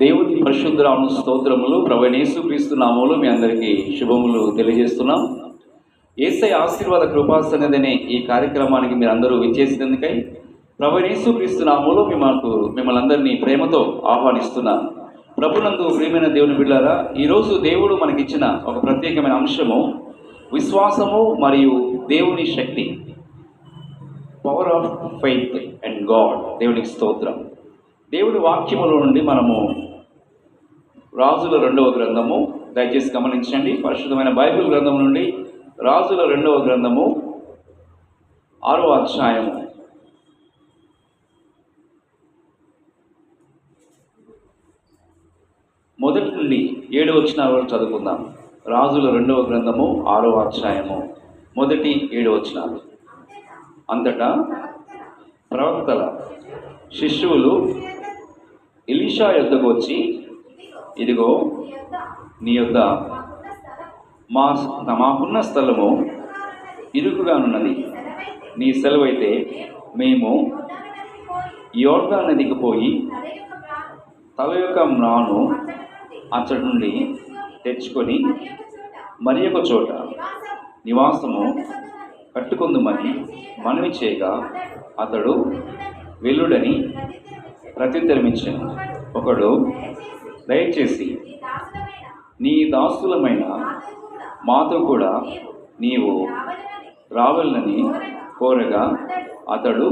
దేవుని పరిశుద్ధరాము స్తోత్రములు ప్రవణేశు క్రీస్తు నామములు మీ అందరికీ శుభములు తెలియజేస్తున్నాం. ఏసై ఆశీర్వాద కృపాసనదనే ఈ కార్యక్రమానికి మీరు అందరూ విచ్చేసినందుకై ప్రవణేశు క్రీస్తు నామములు మిమ్మల్ని మిమ్మల్ని అందరినీ ప్రేమతో ఆహ్వానిస్తున్నాను ప్రభునందు ప్రియమైన దేవుని బిడ్డారా ఈరోజు దేవుడు మనకిచ్చిన ఒక ప్రత్యేకమైన అంశము విశ్వాసము మరియు దేవుని శక్తి. Power of faith and God దేవునికి స్తోత్రం. దేవుడి వాక్యములో నుండి మనము రాజుల రెండవ గ్రంథము. దయచేసి గమనించండి. పరిశుద్ధమైన బైబిల్ గ్రంథం నుండి రాజుల రెండవ గ్రంథము. ఆరో అధ్యాయము. మొదటి నుండి ఏడు వచ్చిన వరకు చదువుకుందాం. రాజుల రెండవ గ్రంథము ఆరో అధ్యాయము. మొదటి ఏడు వచ్చినాలు అంతటా ప్రవక్తల శిష్యువులు ఇలీషా యుద్ధకు వచ్చి ఇదిగో నీ యొద్ద మా మాకున్న స్థలము ఇరుకుగానున్నది. నీ సెలవైతే మేము యోర్గా నదికి పోయి తల యొక్క మ్రాను అచ్చటి నుండి తెచ్చుకొని మరి ఒక చోట నివాసము కట్టుకుందుమని మనవి చేయగా అతడు వెల్లుడని ప్రత్యుత్తరమిచ్చాను. ఒకడు దయచేసి నీ దాసులమైన మాతో కూడా నీవు రావాలని కోరగా అతడు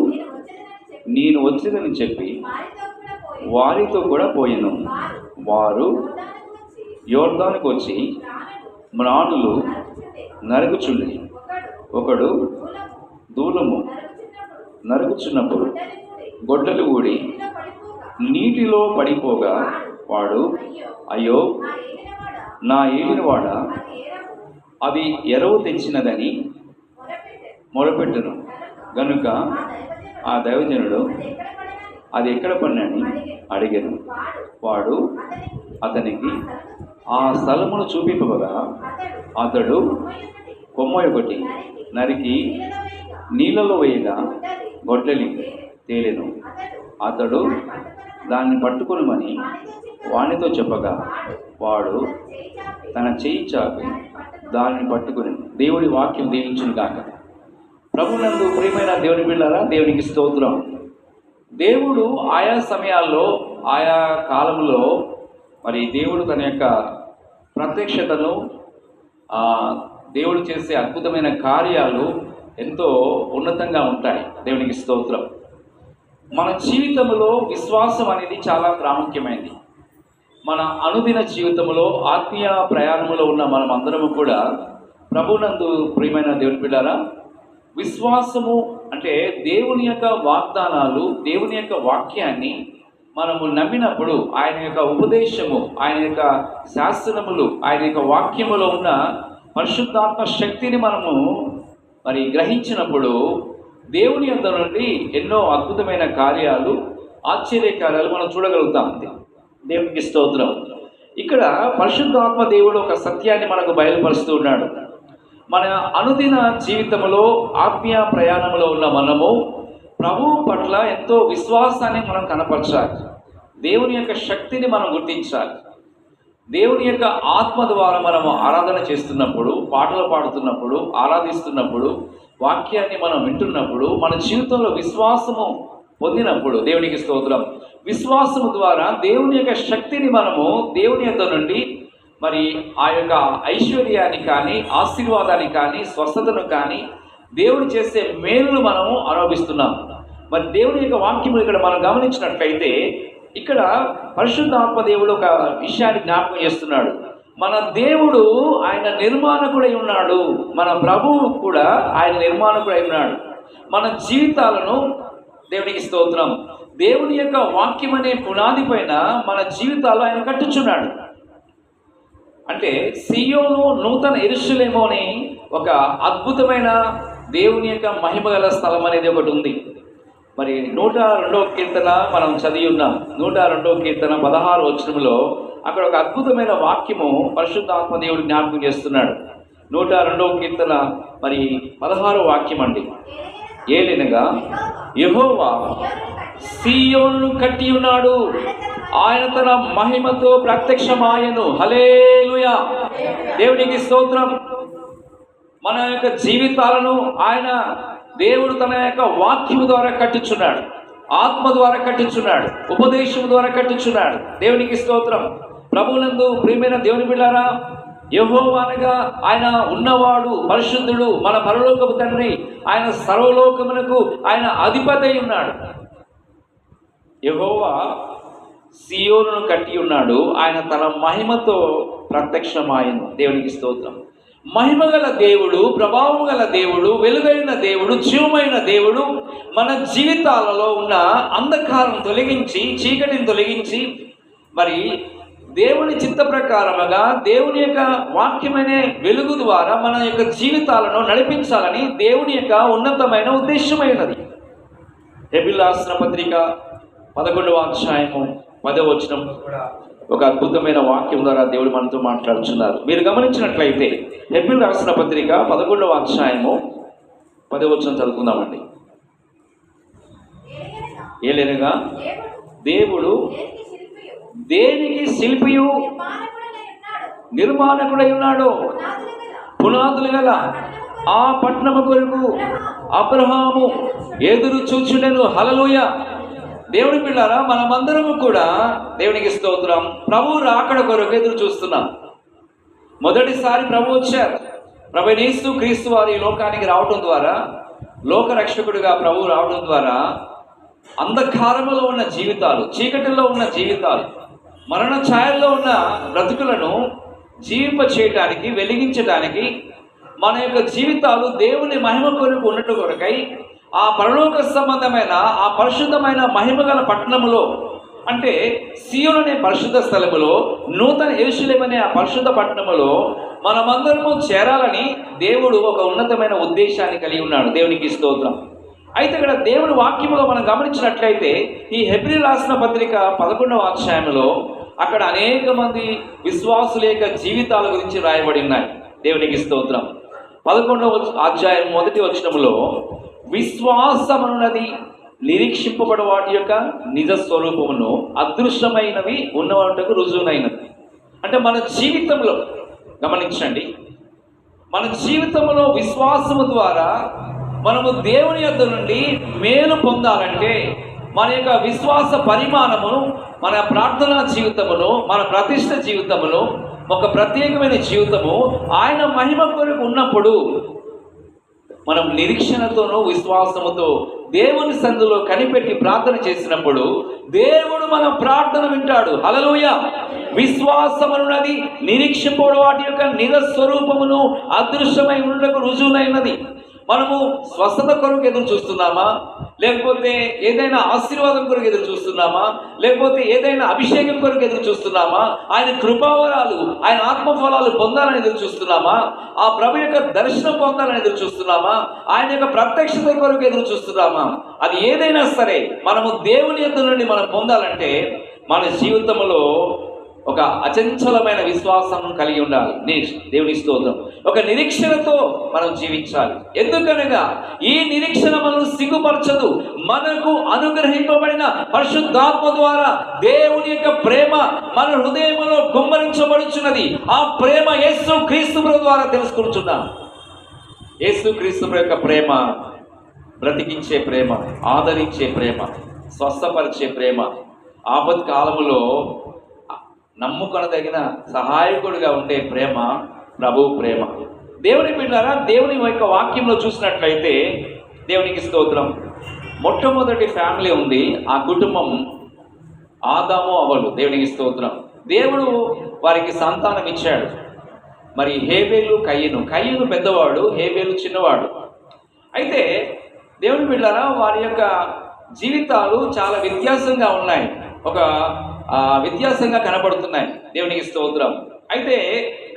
నేను వచ్చిందని చెప్పి వారితో కూడా పోయాను. వారు యోర్దానికి వచ్చి మ్రాణులు నరుగుచుండి ఒకడు దూలము నరుగుచున్నప్పుడు గొడ్డలు ఊడి నీటిలో పడిపోగా వాడు? అయ్యో నా ఏలినవాడ? అది ఎరవు తెచ్చినదని మొరపెట్టును. గనుక ఆ దైవజనుడు అది ఎక్కడ పడినని అడిగాను. వాడు అతనికి ఆ స్థలమును చూపింపగా అతడు కొమ్మ ఒకటి నరికి నీళ్ళలో వేయగా గొడ్డలి తేలేను. అతడు దాన్ని పట్టుకొనమని వానితో చెప్పగా వాడు తన చేయి చాపి దానిని పట్టుకుని దేవుడి వాక్యం దీవించును కాక ప్రభునందు ప్రియమైన దేవుని బిళ్ళారా దేవునికి స్తోత్రం. దేవుడు ఆయా సమయాల్లో ఆయా కాలంలో మరి దేవుడు తన యొక్క ప్రత్యక్షతను దేవుడు చేసే అద్భుతమైన కార్యాలు ఎంతో ఉన్నతంగా ఉంటాయి. దేవునికి స్తోత్రం. మన జీవితంలో విశ్వాసం అనేది చాలా ప్రాముఖ్యమైనది. మన అనుదిన జీవితంలో ఆత్మీయ ప్రయాణంలో ఉన్న మనం అందరము కూడా ప్రభునందు ప్రియమైన దేవుని బిడ్డారా విశ్వాసము అంటే దేవుని యొక్క వాగ్దానాలు దేవుని యొక్క వాక్యాన్ని మనము నమ్మినప్పుడు ఆయన యొక్క ఉపదేశము ఆయన యొక్క శాస్త్రములు ఆయన యొక్క వాక్యములో ఉన్న పరిశుద్ధాత్మ శక్తిని మనము మరి గ్రహించినప్పుడు దేవుని అందరి నుండి ఎన్నో అద్భుతమైన కార్యాలు ఆశ్చర్య కార్యాలు మనం చూడగలుగుతాం. దేవునికి స్తోత్రం. ఇక్కడ పరిశుద్ధాత్మ దేవుడు ఒక సత్యాన్ని మనకు బయలుపరుస్తూ ఉన్నాడు. మన అనుదిన జీవితంలో ఆత్మీయ ప్రయాణంలో ఉన్న మనము ప్రభు పట్ల ఎంతో విశ్వాసాన్ని మనం కనపరచాలి. దేవుని యొక్క శక్తిని మనం గుర్తించాలి. దేవుని యొక్క ఆత్మ ద్వారా మనము ఆరాధన చేస్తున్నప్పుడు పాటలు పాడుతున్నప్పుడు ఆరాధిస్తున్నప్పుడు వాక్యాన్ని మనం వింటున్నప్పుడు మన జీవితంలో విశ్వాసము పొందినప్పుడు దేవునికి స్తోత్రం. విశ్వాసము ద్వారా దేవుని యొక్క శక్తిని మనము దేవుని యొక్క నుండి మరి ఆ యొక్క ఐశ్వర్యాన్ని కానీ ఆశీర్వాదాన్ని కానీ స్వస్థతను కానీ దేవుడు చేసే మేలును మనము అనుభవిస్తున్నాం మరి దేవుని యొక్క వాక్యము ఇక్కడ మనం గమనించినట్లయితే ఇక్కడ పరిశుద్ధాత్మ దేవుడు ఒక విషయాన్ని జ్ఞాపకం చేస్తున్నాడు. మన దేవుడు ఆయన నిర్మాణకుడై ఉన్నాడు. మన ప్రభువు కూడా ఆయన నిర్మాణకుడై ఉన్నాడు. మన జీవితాలను దేవునికి స్తోత్రం. దేవుని యొక్క వాక్యం అనే పునాది పైన మన జీవితాలు ఆయన కట్టించున్నాడు. అంటే సియోను నూతన ఇరుషులేమోని ఒక అద్భుతమైన దేవుని యొక్క మహిమగల స్థలం అనేది ఒకటి ఉంది. మరి నూట రెండవ కీర్తన మనం చదివి ఉన్నాం. నూట రెండవ కీర్తన పదహారు వచనంలో అక్కడ ఒక అద్భుతమైన వాక్యము పరిశుద్ధాత్మ దేవుడు జ్ఞాపకం చేస్తున్నాడు. నూట రెండవ కీర్తన మరి పదహారో వాక్యం అండి ఏలినగా యహోవా సీయోను కట్టి ఉన్నాడు. ఆయన తన మహిమతో ప్రత్యక్షమాయను. హలేలుయా దేవునికి స్తోత్రం. మన యొక్క జీవితాలను ఆయన దేవుడు తన యొక్క వాక్యం ద్వారా కట్టించున్నాడు. ఆత్మ ద్వారా కట్టించున్నాడు. ఉపదేశం ద్వారా కట్టించున్నాడు. దేవునికి స్తోత్రం. ప్రభునందు ప్రియమైన దేవుని బిళ్ళారా యహోవానగా ఆయన ఉన్నవాడు పరిశుద్ధుడు మన పరలోకపు తండ్రి. ఆయన సర్వలోకమునకు ఆయన అధిపతి ఉన్నాడు. యహోవా సియోను కట్టి ఉన్నాడు. ఆయన తన మహిమతో ప్రత్యక్షమాయను. దేవునికి స్తోత్రం. మహిమ గల దేవుడు ప్రభావం గల దేవుడు వెలుగైన దేవుడు జీవమైన దేవుడు మన జీవితాలలో ఉన్న అంధకారం తొలగించి చీకటిని తొలగించి మరి దేవుని చిత్త ప్రకారముగా దేవుని యొక్క వాక్యమనే వెలుగు ద్వారా మన యొక్క జీవితాలను నడిపించాలని దేవుని యొక్క ఉన్నతమైన ఉద్దేశమైనది. హెబిలాసన పత్రిక పదకొండవ అధ్యాయము పదవ వచనం కూడా ఒక అద్భుతమైన వాక్యం ద్వారా దేవుడు మనతో మాట్లాడుతున్నారు మీరు గమనించినట్లయితే హెబిల్ రాసిన పత్రిక పదకొండవ అధ్యాయము పదవచనం చదువుకుందామండి. ఏలేనగా దేవుడు దేనికి శిల్పియు? నిర్మాణకుడై ఉన్నాడో. పునాదులు గల ఆ పట్టణము కొరకు అబ్రహాము ఎదురు చూచుండెను. హలలోయ దేవుని పిల్లారా మనమందరము కూడా దేవునికి స్తోత్రం. ప్రభు రాకడ కొరకు ఎదురు చూస్తున్నాం. మొదటిసారి ప్రభు వచ్చారు. ప్రభు నీస్తూ క్రీస్తు వారు ఈ లోకానికి రావడం ద్వారా లోక రక్షకుడిగా ప్రభు రావడం ద్వారా అంధకారంలో ఉన్న జీవితాలు చీకటిలో ఉన్న జీవితాలు మరణ ఛాయల్లో ఉన్న బ్రతుకులను జీవింప చేయటానికి వెలిగించడానికి మన యొక్క జీవితాలు దేవుని మహిమ కొరకు ఉన్నట్టు కొరకై ఆ పరలోక సంబంధమైన ఆ పరిశుద్ధమైన మహిమ గల పట్టణములో అంటే సీయోన్ అనే పరిశుద్ధ స్థలములో నూతన ఎరుశలేం అనే ఆ పరిశుద్ధ పట్టణములో మనమందరము చేరాలని దేవుడు ఒక ఉన్నతమైన ఉద్దేశాన్ని కలిగి ఉన్నాడు. దేవునికి స్తోత్రం. అయితే ఇక్కడ దేవుడి వాక్యములో మనం గమనించినట్లయితే ఈ హెబ్రి రాసిన పత్రిక పదకొండవ అధ్యాయంలో అక్కడ అనేక మంది విశ్వాసుల యొక్క జీవితాల గురించి రాయబడి ఉన్నాయి దేవునికి స్తోత్రం. పదకొండవ అధ్యాయం మొదటి వచనంలో విశ్వాసం అన్నది నిరీక్షింపబడి వాటి యొక్క నిజ స్వరూపమును అదృశ్యమైనవి ఉన్నవాటకు రుజువునైనది. అంటే మన జీవితంలో గమనించండి. మన జీవితంలో విశ్వాసము ద్వారా మనము దేవుని యొద్ద నుండి మేలు పొందాలంటే మన యొక్క విశ్వాస పరిమాణమును మన ప్రార్థన జీవితమును మన ప్రతిష్ట జీవితమును ఒక ప్రత్యేకమైన జీవితము ఆయన మహిమ కొరకు ఉన్నప్పుడు మనం నిరీక్షణతోనూ విశ్వాసముతో దేవుని సందులో కనిపెట్టి ప్రార్థన చేసినప్పుడు దేవుడు మన ప్రార్థన వింటాడు. హలలోయ విశ్వాసమనున్నది నిరీక్షింపడు వాటి యొక్క నిరస్వరూపమును అదృశ్యమై ఉండటకు రుజువునైనది. మనము స్వస్థత కొరకు ఎదురు చూస్తున్నామా? లేకపోతే ఏదైనా ఆశీర్వాదం కొరకు ఎదురు చూస్తున్నామా? లేకపోతే ఏదైనా అభిషేకం కొరకు ఎదురు చూస్తున్నామా? ఆయన కృపావరాలు ఆయన ఆత్మఫలాలు పొందాలని ఎదురు చూస్తున్నామా? ఆ ప్రభు యొక్క దర్శనం పొందాలని ఎదురు చూస్తున్నామా? ఆయన యొక్క ప్రత్యక్షత కొరకు ఎదురు చూస్తున్నామా? అది ఏదైనా సరే మనము దేవుని యొద్ద నుండి మనం పొందాలంటే మన జీవితంలో ఒక అచంచలమైన విశ్వాసం కలిగి ఉండాలి. నీ దేవుని స్తోత్రం. ఒక నిరీక్షణతో మనం జీవించాలి. ఎందుకనగా ఈ నిరీక్షణ మనల్ని సిగ్గుపరచదు. మనకు అనుగ్రహింపబడిన పరిశుద్ధాత్మ ద్వారా దేవుని యొక్క ప్రేమ మన హృదయంలో కుమ్మరించబడుచున్నది ఆ ప్రేమ యేసు క్రీస్తు ద్వారా తెలుసుకుంటున్నాం యేసు క్రీస్తు యొక్క ప్రేమ బ్రతికించే ప్రేమ ఆదరించే ప్రేమ స్వస్థపరిచే ప్రేమ. ఆపత్ కాలములో నమ్ముకొనదగిన సహాయకుడిగా ఉండే ప్రేమ ప్రభు ప్రేమ. దేవుని బిడ్డారా దేవుని యొక్క వాక్యంలో చూసినట్లయితే దేవునికి స్తోత్రం. మొట్టమొదటి ఫ్యామిలీ ఉంది ఆ కుటుంబం ఆదాము అవలు. దేవునికి స్తోత్రం. దేవుడు వారికి సంతానం ఇచ్చాడు. మరి హేబేలు కయ్యను కయ్యను పెద్దవాడు హేబేలు చిన్నవాడు. అయితే దేవుని బిడ్డారా వారి యొక్క జీవితాలు చాలా వ్యత్యాసంగా ఉన్నాయి. ఒక వ్యత్యాసంగా కనబడుతున్నాయి. దేవునికి స్తోత్రం. అయితే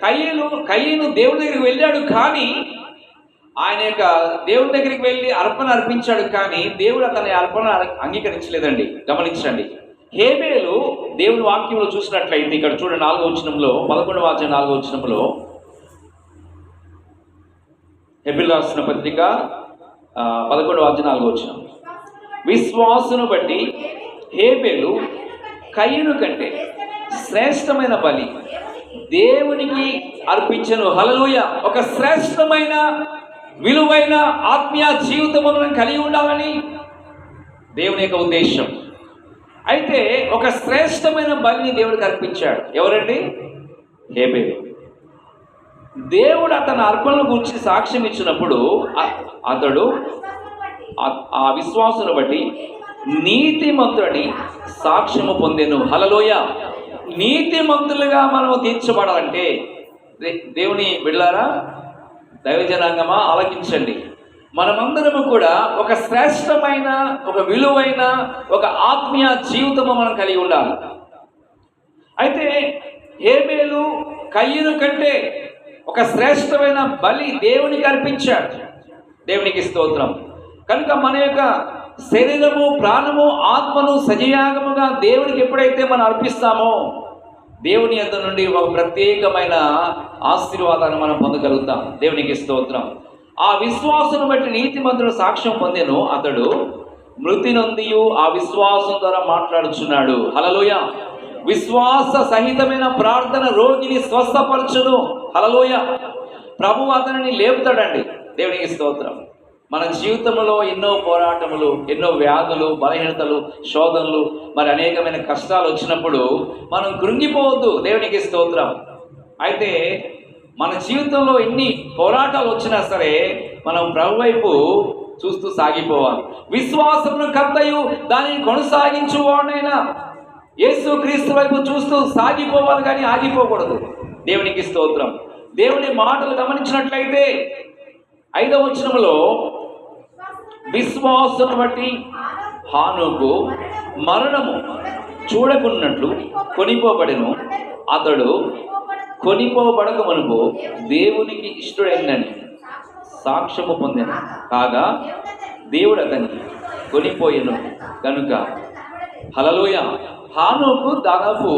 కయ్యను కయ్యను దేవుడి దగ్గరికి వెళ్ళాడు కానీ ఆయన యొక్క దేవుడి దగ్గరికి వెళ్ళి అర్పణ అర్పించాడు కానీ దేవుడు అతని అర్పణ అంగీకరించలేదండి. గమనించండి. హేబేలు దేవుని వాక్యంలో చూసినట్లయితే ఇక్కడ చూడండి నాలుగో వచనంలో పదకొండవ వాక్యం నాలుగో వచనంలో. హెబిల్ రాసిన పత్రిక ఆ, పదకొండవ వాక్యం నాలుగో వచనం. విశ్వాసును బట్టి హేబేలు కయ్యను కంటే శ్రేష్టమైన బలి. దేవునికి అర్పించను. హలలుయ ఒక శ్రేష్టమైన విలువైన ఆత్మీయ జీవితం కలిగి ఉండాలని దేవుని యొక్క ఉద్దేశం. అయితే ఒక శ్రేష్టమైన బలిని దేవుడికి అర్పించాడు. ఎవరండి? హేబేలు దేవుడు అతని అర్పణను గురించి సాక్ష్యం ఇచ్చినప్పుడు అతడు ఆ- ఆ విశ్వాసును బట్టి నీతిమంతుడని సాక్ష్యము పొందెను. హలలోయ నీతిమంతులుగా మనము తీర్చబడాలంటే దే- దేవుని బిడ్డలారా దైవజనాంగమా ఆలకించండి. మనమందరము కూడా ఒక శ్రేష్టమైన ఒక విలువైన ఒక ఆత్మీయ జీవితము మనం కలిగి ఉండాలి. అయితే హేబేలు కయ్యను కంటే ఒక శ్రేష్టమైన బలి దేవునికి అర్పించాడు. దేవునికి స్తోత్రం. కనుక మన యొక్క శరీరము ప్రాణము ఆత్మను సజయాగముగా దేవునికి ఎప్పుడైతే మనం అర్పిస్తామో దేవుని యొద్ద నుండి ఒక ప్రత్యేకమైన ఆశీర్వాదాన్ని మనం పొందగలుగుతాం. దేవునికి స్తోత్రం. ఆ విశ్వాసం బట్టి నీతి నీతిమంతుడు సాక్ష్యం పొందాను. అతడు మృతి నొందియు ఆ విశ్వాసం ద్వారా మాట్లాడుచున్నాడు. హలలోయ విశ్వాస సహితమైన ప్రార్థన రోగిని స్వస్థపరచును. హలలోయ ప్రభు అతనిని లేపుతాడండి. దేవునికి స్తోత్రం. మన జీవితంలో ఎన్నో పోరాటములు ఎన్నో వ్యాధులు బలహీనతలు శోధనలు మరి అనేకమైన కష్టాలు వచ్చినప్పుడు మనం కృంగిపోవద్దు దేవునికి స్తోత్రం. అయితే మన జీవితంలో ఎన్ని పోరాటాలు వచ్చినా సరే మనం ప్రభు వైపు చూస్తూ సాగిపోవాలి. విశ్వాసమును కర్తయు దానిని కొనసాగించువాడైనా యేసు క్రీస్తు వైపు చూస్తూ సాగిపోవాలి కానీ ఆగిపోకూడదు. దేవునికి స్తోత్రం. దేవుని మాటలు గమనించినట్లయితే ఐదవ వచనంలో విశ్వాసం బట్టి హానుకు మరణము చూడకున్నట్లు కొనిపోబడెను. అతడు కొనిపోబడక మునుపు దేవునికి ఇష్టడైందని సాక్ష్యము పొందెను. కాగా దేవుడు అతన్ని కొనిపోయెను. కనుక హలలోయ హానుకు దాదాపు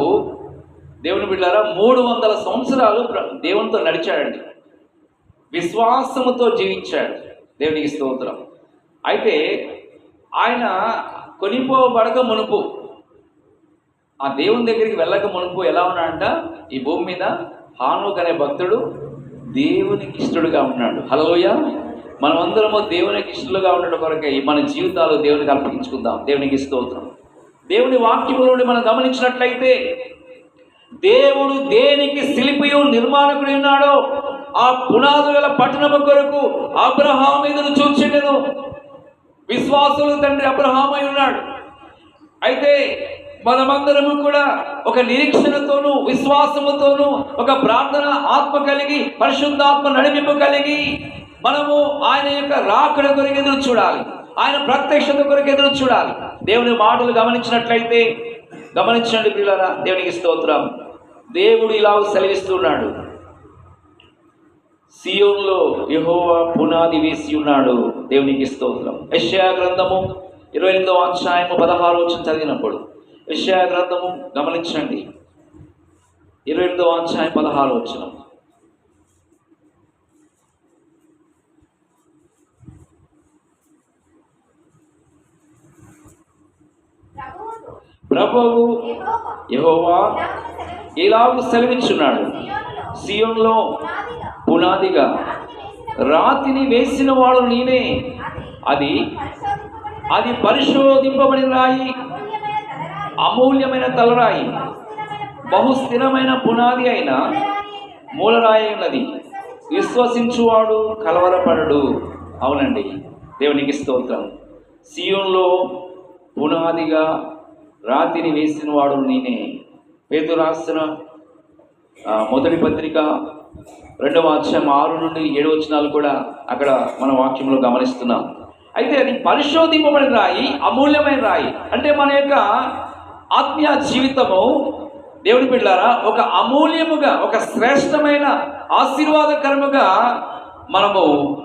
దేవుని బిడ్డారా మూడు వందల సంవత్సరాలు దేవునితో నడిచాడండి. విశ్వాసముతో జీవించాడు. దేవునికి స్తోత్రం. అయితే ఆయన కొనిపోబడక మునుపు ఆ దేవుని దగ్గరికి వెళ్ళక మునుపు ఎలా ఉన్నాడంట? ఈ భూమి మీద హానుక్ అనే భక్తుడు దేవునికి ఇష్టడుగా ఉన్నాడు. హలోయ మనమందరము దేవునికి ఇష్టలుగా ఉండడం కొరకే మన జీవితాలు దేవునికి అర్పించుకుందాం. దేవునికి స్తోత్రం. దేవుని వాక్యము నుండి మనం గమనించినట్లయితే దేవుడు దేనికి శిల్పియు నిర్మాణకుడు ఉన్నాడో ఆ పునాదుల పట్టణము కొరకు అబ్రహాం మీదను చూచిండెను. విశ్వాసులు తండ్రి అబ్రహామై ఉన్నాడు. అయితే మనమందరము కూడా ఒక నిరీక్షణతోనూ విశ్వాసముతోనూ ఒక ప్రార్థన ఆత్మ కలిగి పరిశుద్ధాత్మ నడిపింపు కలిగి మనము ఆయన యొక్క రాకడ కొరకు ఎదురు చూడాలి. ఆయన ప్రత్యక్షత కొరకు ఎదురు చూడాలి. దేవుని మాటలు గమనించినట్లయితే గమనించండి పిల్లరా దేవునికి స్తోత్రం. దేవుడు ఇలా సెలవిస్తున్నాడు సియోన్లో యెహోవా పునాది వేసి ఉన్నాడు. దేవునికి స్తోత్రం. యెషయా గ్రంథము ఇరవై ఎనిమిదవ అధ్యాయము పదహారు వచ్చిన చదివినప్పుడు యెషయా గ్రంథము గమనించండి. ఇరవై ఎనిమిదవ అధ్యాయం పదహారు వచ్చిన ప్రభువు యెహోవా. ఇలాగు సెలవిచ్చున్నాడు సియోన్లో పునాదిగా. రాతిని వేసిన వాడు నేనే. అది అది పరిశోధింపబడిన రాయి. అమూల్యమైన తలరాయి. బహుస్థిరమైన పునాది అయిన మూలరాయి మూలరాయి ఉన్నది. విశ్వసించువాడు కలవరపడడు. అవునండి. దేవునికి స్తోత్రం. సియోన్లో పునాదిగా రాతిని వేసిన వాడు నేనే. పేరు రాసిన మొదటి పత్రిక రెండవ అధ్యాయం ఆరు నుండి ఏడు వచనాలు కూడా అక్కడ మన వాక్యంలో గమనిస్తున్నాం. అయితే అది పరిశోధింపబడిన రాయి అమూల్యమైన రాయి. అంటే మన యొక్క ఆత్మీయ జీవితము దేవుడి బిడ్డారా ఒక అమూల్యముగా ఒక శ్రేష్టమైన ఆశీర్వాదకరముగా మనము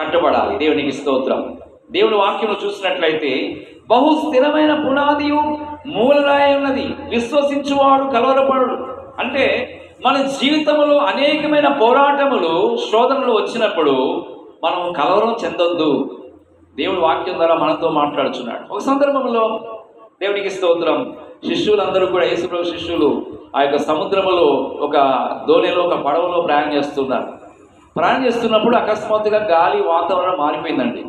కట్టబడాలి. దేవునికి స్తోత్రం. దేవుని వాక్యం చూసినట్లయితే బహు స్థిరమైన పునాదియు మూలరాయి ఉన్నది. విశ్వసించువాడు కలవరపడు. అంటే మన జీవితంలో అనేకమైన పోరాటములు శోధనలు వచ్చినప్పుడు మనం కలవరం చెందొద్దు. దేవుడు వాక్యం ద్వారా మనతో మాట్లాడుచున్నాడు. ఒక సందర్భంలో దేవునికి స్తోత్రం. శిష్యులందరూ కూడా యేసుప్రభు శిష్యులు ఆ యొక్క సముద్రములో ఒక దోణిలో ఒక పడవలో ప్రయాణం చేస్తున్నారు. ప్రయాణం చేస్తున్నప్పుడు అకస్మాత్తుగా గాలి వాతావరణం మారిపోయిందండి.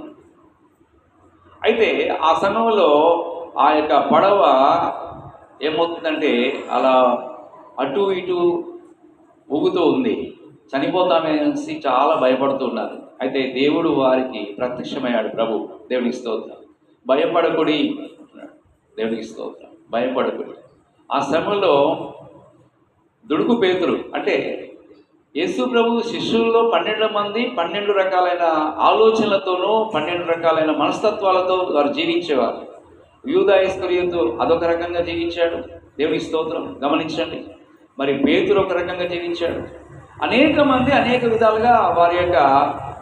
అయితే ఆ సమయంలో ఆ యొక్క పడవ ఏమవుతుందంటే అలా అటు ఇటు ఊగుతూ ఉంది. చనిపోతామనేసి చాలా భయపడుతూ ఉన్నారు అయితే దేవుడు వారికి ప్రత్యక్షమయ్యాడు ప్రభు. దేవునికి స్తోత్రం. భయపడకుడి దేవునికి స్తోత్రం. భయపడకుడి. ఆ శ్రమలో దుడుకు పేతురు. అంటే యేసు ప్రభు శిష్యుల్లో పన్నెండు మంది పన్నెండు రకాలైన ఆలోచనలతోనూ పన్నెండు రకాలైన మనస్తత్వాలతో వారు జీవించేవారు. యూదా అదొక రకంగా జీవించాడు. దేవునికి స్తోత్రం. గమనించండి. మరి పేతురు ఒక రకంగా జీవించాడు. అనేక మంది అనేక విధాలుగా వారి యొక్క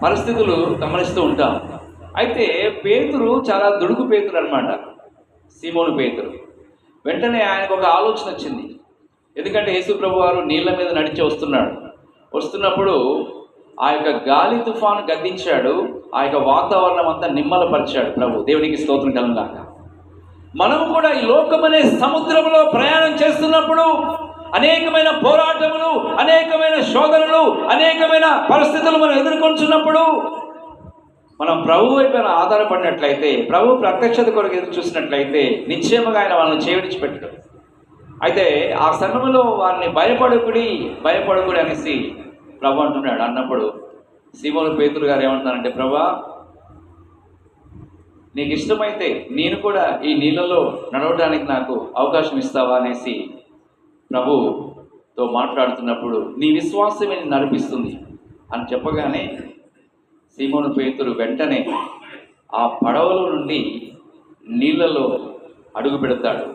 పరిస్థితులు గమనిస్తూ ఉంటాం. అయితే పేతురు చాలా దుడుకు పేతురు అనమాట సీమోను పేతురు. వెంటనే ఆయనకు ఒక ఆలోచన వచ్చింది. ఎందుకంటే యేసు ప్రభు వారు నీళ్ళ మీద నడిచి వస్తున్నాడు. వస్తున్నప్పుడు ఆ యొక్క గాలి తుఫాను గద్దించాడు. ఆ యొక్క వాతావరణం అంతా నిమ్మలపరిచాడు ప్రభు. దేవునికి స్తోత్రం కలుగాక మనము కూడా ఈ లోకమనే సముద్రంలో ప్రయాణం చేస్తున్నప్పుడు అనేకమైన పోరాటములు అనేకమైన శోధనలు అనేకమైన పరిస్థితులు మనం ఎదుర్కొంటున్నప్పుడు మనం ప్రభు వైపు ఆధారపడినట్లయితే ప్రభు ప్రత్యక్షత కొరకు ఎదురు చూసినట్లయితే నిశ్చయముగా ఆయన వాళ్ళని చేవిడిచి అయితే ఆ సమయంలో వారిని భయపడుకుడి భయపడుకుడి అనేసి ప్రభు అంటున్నాడు. అన్నప్పుడు సీమోను పేతురు గారు ఏమంటున్నారంటే ప్రభా నీకు ఇష్టమైతే నేను కూడా ఈ నీళ్ళలో నడవడానికి నాకు అవకాశం ఇస్తావా? అనేసి ప్రభుతో మాట్లాడుతున్నప్పుడు నీ విశ్వాసమే నడిపిస్తుంది అని చెప్పగానే సీమోను పేతురు వెంటనే ఆ పడవలో నుండి నీళ్ళలో అడుగు పెడతాడు.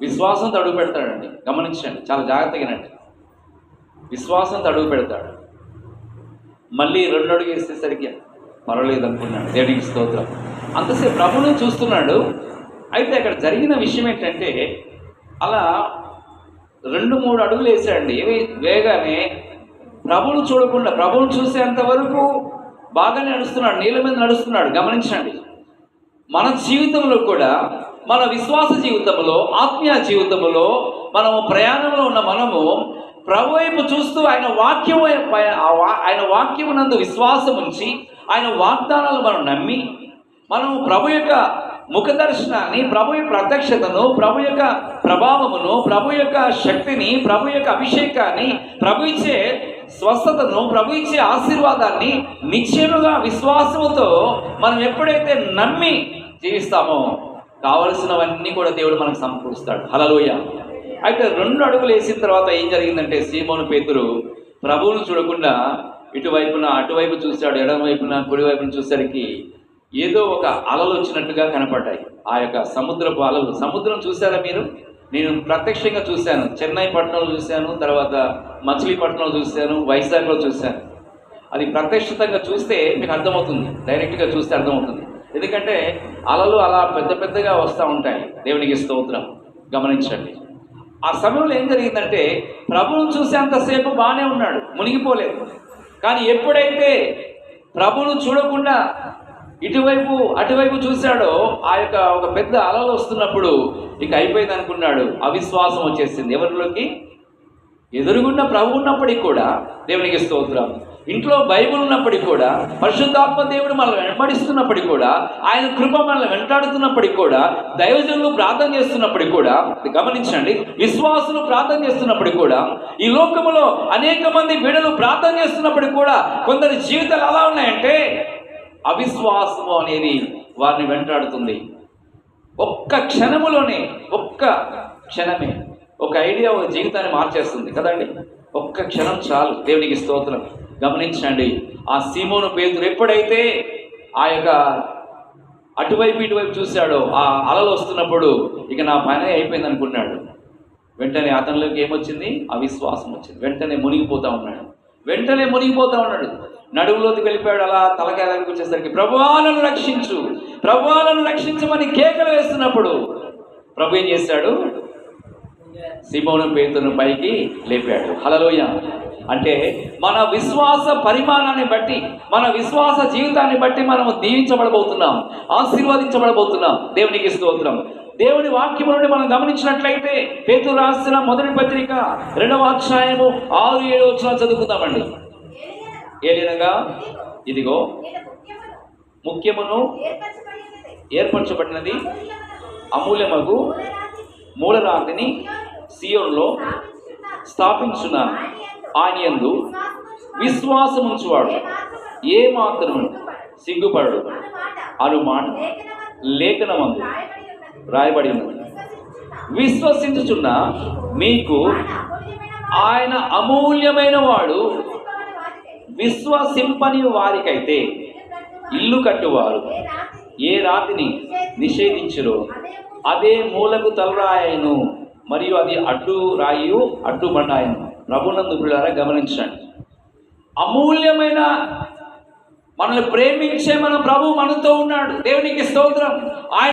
విశ్వాసంతో అడుగు పెడతాడండి. గమనించండి. చాలా జాగ్రత్తగానండి విశ్వాసంతో అడుగు పెడతాడు. మళ్ళీ రెండు అడుగు వేసేసరికి పర్వాలేదు అనుకున్నాడు దేవునికి స్తోత్రం. అంతసేపు ప్రభుని చూస్తున్నాడు. అయితే అక్కడ జరిగిన విషయం ఏంటంటే అలా రెండు మూడు అడుగులు వేసాడండి ఏమి వేగానే ప్రభువులు చూడకుండా ప్రభువులు చూసేంత వరకు బాగానే నడుస్తున్నాడు నీళ్ళ మీద నడుస్తున్నాడు గమనించండి. మన జీవితంలో కూడా మన విశ్వాస జీవితంలో ఆత్మీయ జీవితంలో మనము ప్రయాణంలో ఉన్న మనము ప్రభు వైపు చూస్తూ ఆయన వాక్యం ఆయన వాక్యం నందు విశ్వాసం ఉంచి ఆయన వాగ్దానాలు మనం నమ్మి మనము ప్రభు యొక్క ముఖ దర్శనాన్ని ప్రభు యొక్క ప్రత్యక్షతను ప్రభు యొక్క ప్రభావమును ప్రభు యొక్క శక్తిని ప్రభు యొక్క అభిషేకాన్ని ప్రభు ఇచ్చే స్వస్థతను ప్రభు ఇచ్చే ఆశీర్వాదాన్ని నిశ్చయముగా విశ్వాసముతో మనం ఎప్పుడైతే నమ్మి జీవిస్తామో కావలసినవన్నీ కూడా దేవుడు మనకు సమకూరుస్తాడు. హలలోయ అయితే రెండు అడుగులు వేసిన తర్వాత ఏం జరిగిందంటే సీమోను పేతురు ప్రభువును చూడకుండా ఇటువైపున అటువైపు చూశాడు ఎడమ వైపున కుడి వైపున చూసరికి ఏదో ఒక అలలు వచ్చినట్టుగా కనపడ్డాయి. ఆ యొక్క సముద్రపు అలలు. సముద్రం చూసారా మీరు? నేను ప్రత్యక్షంగా చూశాను. చెన్నై పట్టణంలో చూశాను తర్వాత మచిలీపట్నంలో చూశాను వైజాగ్లో చూశాను. అది ప్రత్యక్షతంగా చూస్తే మీకు అర్థమవుతుంది. డైరెక్ట్గా చూస్తే అర్థమవుతుంది. ఎందుకంటే అలలు అలా పెద్ద పెద్దగా వస్తూ ఉంటాయి. దేవునికి స్తోత్రం. గమనించండి. ఆ సమయంలో ఏం జరిగిందంటే ప్రభువును చూసేంతసేపు బాగానే ఉన్నాడు. మునిగిపోలేదు. కానీ ఎప్పుడైతే ప్రభువును చూడకుండా ఇటువైపు అటువైపు చూశాడో ఆ యొక్క ఒక పెద్ద అలలు వస్తున్నప్పుడు ఇక అయిపోయింది అనుకున్నాడు. అవిశ్వాసం వచ్చేసింది. ఎవరిలోకి? ఎదురుగున్న ప్రభు ఉన్నప్పటికి కూడా దేవునికి స్తోత్రం. ఇంట్లో బైబిల్ ఉన్నప్పటికి కూడా పరిశుద్ధాత్మ దేవుడు మనల్ని వెంబడిస్తున్నప్పటికి కూడా ఆయన కృప మనల్ని వెంటాడుతున్నప్పటికీ కూడా దైవజనులు ప్రార్థన చేస్తున్నప్పటికీ కూడా గమనించండి విశ్వాసులు ప్రార్థన చేస్తున్నప్పటికి కూడా ఈ లోకములో అనేక మంది బిడలు ప్రార్థన చేస్తున్నప్పటికి కూడా కొందరి జీవితాలు ఎలా ఉన్నాయంటే అవిశ్వాసము అనేది వారిని వెంటాడుతుంది. ఒక్క క్షణములోనే ఒక్క క్షణమే ఒక ఐడియా ఒక జీవితాన్ని మార్చేస్తుంది. కదండి? ఒక్క క్షణం చాలు. దేవునికి స్తోత్రం. గమనించండి ఆ సీమోను పేతురు ఎప్పుడైతే ఆ యొక్క అటువైపు ఇటువైపు చూశాడో ఆ అలలు వస్తున్నప్పుడు ఇక నా పని అయిపోయింది అనుకున్నాడు. వెంటనే అతనిలోకి ఏమొచ్చింది? అవిశ్వాసం వచ్చింది. వెంటనే మునిగిపోతా ఉన్నాడు. వెంటనే మునిగిపోతా ఉన్నాడు. నడువులోకి వెళ్ళిపోయాడు అలా తలకాయ వచ్చేసరికి ప్రభువాలను రక్షించు. ప్రభువాలను రక్షించమని కేకలు వేస్తున్నప్పుడు ప్రభు ఏం చేశాడు సిమోను పేతును పైకి లేపాడు. హలలోయ అంటే మన విశ్వాస పరిమాణాన్ని బట్టి మన విశ్వాస జీవితాన్ని బట్టి మనము దీవించబడబోతున్నాం ఆశీర్వదించబడబోతున్నాం. దేవునికి స్తోత్రం. దేవుని వాక్యము నుండి మనం గమనించినట్లయితే పేతులు రాసిన మొదటి పత్రిక రెండవ అధ్యాయము ఆరు ఏడు వచ్చిన చదువుకుందామండి. విధంగా? ఇదిగో. ముఖ్యమును ఏర్పరచబడినది అమూల్యమగు మూలరాతిని సియోన్లో స్థాపించుచున్నాను. స్థాపించున్నాను ఆయన విశ్వాసముంచువాడు. ఏ మాత్రం మాత్రము అనుమాన్ సిగ్గుపడడు లేఖనమందు. రాయబడి ఉన్నది. విశ్వసించుచున్న మీకు ఆయన అమూల్యమైన వాడు విశ్వసింపని వారికైతే ఇల్లు కట్టువారు. ఏ రాతిని నిషేధించరో అదే మూలకు తలరాయను. మరియు అది అడ్డు రాయు అడ్డు బండాయను. ప్రభునందు గమనించండి. అమూల్యమైన మనల్ని ప్రేమించే మన ప్రభు మనతో ఉన్నాడు. దేవునికి స్తోత్రం. ఆయన